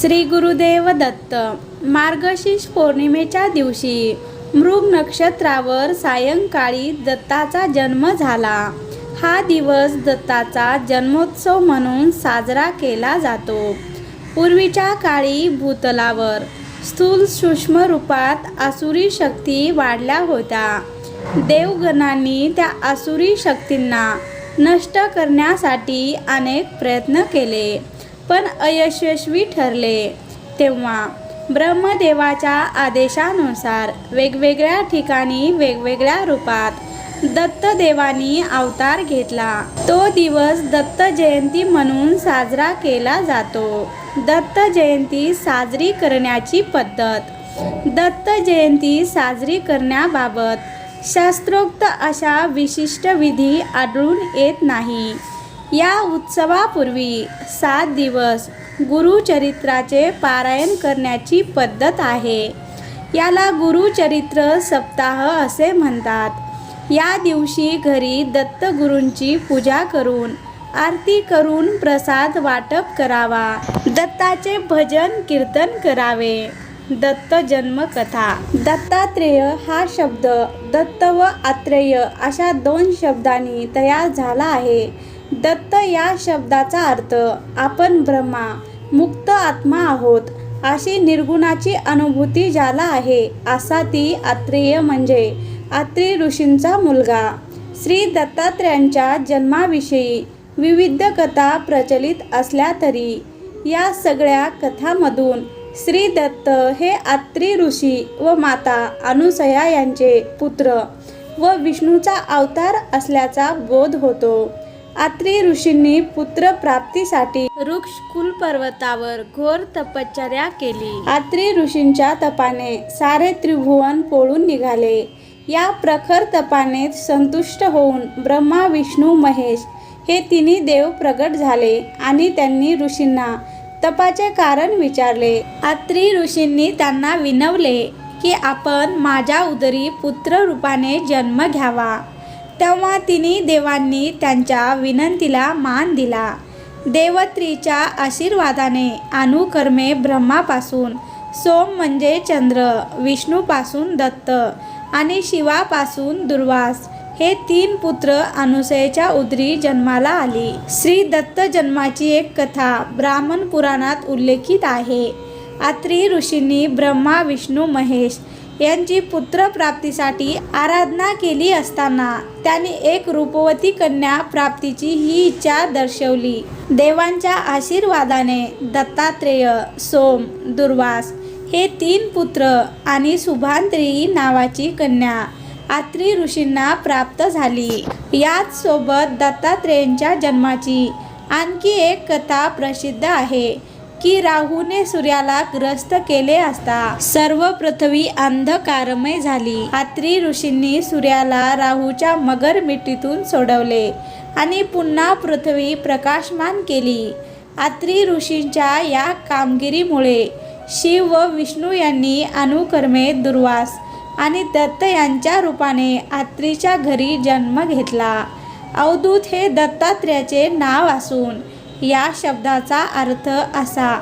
श्री गुरुदेव दत्त. मार्गशीर्ष पौर्णिमेच्या दिवशी मृग नक्षत्रावर सायंकाळी दत्ताचा जन्म झाला. हा दिवस दत्ताचा जन्मोत्सव म्हणून साजरा केला जातो. पूर्वीच्या काळी भूतलावर स्थूल सूक्ष्म रूपात आसुरी शक्ती वाढल्या होत्या. देवगणांनी त्या आसुरी शक्तींना नष्ट करण्यासाठी अनेक प्रयत्न केले. पण अयशस्वी ठरले. तेव्हा ब्रह्मदेवाच्या आदेशानुसार वेगवेगळ्या ठिकाणी वेगवेगळ्या रूपात दत्तदेवानी अवतार घेतला. तो दिवस दत्त जयंती म्हणून साजरा केला जातो. दत्त जयंती साजरी करण्याची पद्धत. दत्त जयंती साजरी करण्याबाबत शास्त्रोक्त अशा विशिष्ट विधी आढळून येत नाही. या उत्सवापूर्वी सात दिवस गुरुचरित्राचे पारायण करण्याची पद्धत आहे. याला गुरुचरित्र सप्ताह असे म्हणतात. या दिवशी घरी दत्तगुरूंची पूजा करून आरती करून प्रसाद वाटप करावा. दत्ताचे भजन कीर्तन करावे. दत्त जन्मकथा. दत्तात्रेय हा शब्द दत्त व आत्रेय अशा दोन शब्दांनी तयार झाला आहे. दत्त या शब्दाचा अर्थ आपण ब्रह्मा मुक्त आत्मा आहोत अशी निर्गुणाची अनुभूती ज्याला आहे असा ती आत्रेय म्हणजे आत्री ऋषींचा मुलगा. श्री दत्तात्रयांच्या जन्माविषयी विविध कथा प्रचलित असल्या तरी या सगळ्या कथामधून श्री दत्त हे आत्री ऋषी व माता अनुसया यांचे पुत्र व विष्णूचा अवतार असल्याचा बोध होतो. अत्री ऋषींनी पुत्र प्राप्तीसाठी वृक्षकुल पर्वतावर घोर तपश्चर्या केली. अत्री ऋषींच्या तपाने सारे त्रिभुवन पोळून निघाले. या प्रखर तपाने संतुष्ट होऊन ब्रह्मा विष्णू महेश हे तिन्ही देव प्रगट झाले आणि त्यांनी ऋषींना तपाचे कारण विचारले. अत्री ऋषींनी त्यांना विनवले की आपण माझ्या उदरी पुत्र रूपाने जन्म घ्यावा. तेव्हा तिन्ही देवांनी त्यांच्या विनंतीला मान दिला. देवत्रीच्या आशीर्वादाने अनुकर्मे ब्रह्मापासून सोम म्हणजे चंद्र विष्णूपासून दत्त आणि शिवापासून दुर्वास हे तीन पुत्र अनुसयेच्या उदरी जन्माला आली. श्री दत्त जन्माची एक कथा ब्राह्मण पुराणात उल्लेखित आहे. आत्री ऋषींनी ब्रह्मा विष्णू महेश यांची पुत्रप्राप्तीसाठी आराधना केली असताना त्यांनी एक रूपवती कन्या प्राप्तीची ही इच्छा दर्शवली. देवांच्या आशीर्वादाने दत्तात्रेय सोम दुर्वास हे तीन पुत्र आणि सुभांत्री नावाची कन्या आत्री ऋषींना प्राप्त झाली. याच सोबत दत्तात्रेयांच्या जन्माची आणखी एक कथा प्रसिद्ध आहे. की राहूने सूर्याला ग्रस्त केले असता सर्व पृथ्वी अंधकारमय झाली. आत्री ऋषींनी सूर्याला राहूच्या मगर मिठीतून सोडवले आणि पुन्हा पृथ्वी प्रकाशमान केली. आत्री ऋषींच्या या कामगिरीमुळे शिव व विष्णू यांनी अनुकर्मे दुर्वास आणि दत्त यांच्या रूपाने आत्रीच्या घरी जन्म घेतला. अवधूत हे दत्तात्रेयाचे नाव असून या शब्दाचा अर्थ असा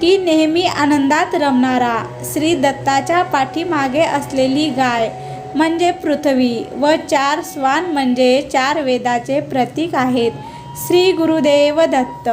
की नेहमी आनंदात रमणारा श्री दत्ताच्या पाठीमागे असलेली गाय म्हणजे पृथ्वी व चार स्वान म्हणजे चार वेदाचे प्रतीक आहेत श्री गुरुदेव दत्त.